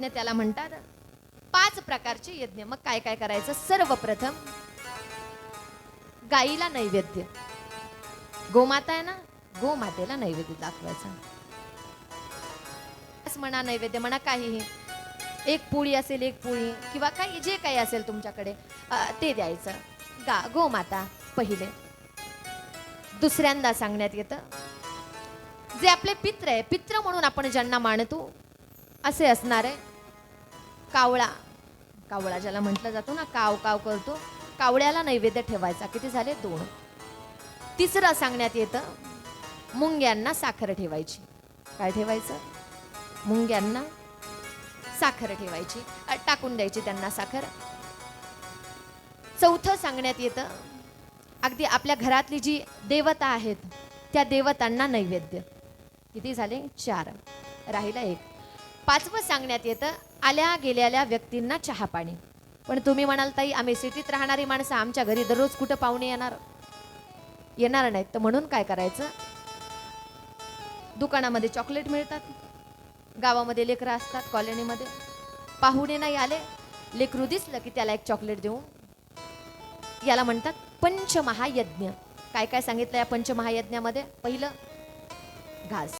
यज्ञ त्याला म्हणतात. पाच प्रकारचे यज्ञ. मग काय काय करायचं? सर्वप्रथम गाईला नैवेद्य. गोमाता आहे ना? गोमातेला नैवेद्य दाखवायचा. म्हणा नैवेद्य म्हणा काहीही. एक पोळी असेल एक पोळी किंवा काही जे काही असेल तुमच्याकडे ते द्यायचं. गा गोमाता पहिले. दुसऱ्यांदा सांगण्यात येतं. जे आपले पित्र आहे पित्र म्हणून आपण ज्यांना मानतो असे असणार आहे. कावळा. कावळा ज्याला म्हटलं जातो ना काव काव करतो. कावळ्याला नैवेद्य ठेवायचा. किती झाले? दोन. तिसरं सांगण्यात येतं मुंग्यांना साखर ठेवायची. काय ठेवायचं? मुंग्यांना साखर ठेवायची. टाकून द्यायची त्यांना साखर. चौथं सांगण्यात येतं अगदी आपल्या घरातली जी देवता आहेत त्या देवतांना नैवेद्य. किती झाले? चार. राहिला एक. पाचवं सांगण्यात येतं आल्या गेलेल्या व्यक्तींना चहा पाणी. पण तुम्ही म्हणाल ताई आम्ही सिटीत राहणारी माणसं आमच्या घरी दररोज कुठं पाहुणे येणार? येणार नाहीत. तर म्हणून काय करायचं? दुकानामध्ये चॉकलेट मिळतात. गावामध्ये लेकरं असतात कॉलनीमध्ये. पाहुणे नाही आले. लेकरू दिसलं की त्याला एक चॉकलेट देऊ याला म्हणतात पंचमहायज्ञ. काय काय सांगितलं या पंचमहायज्ञामध्ये? पहिलं घास.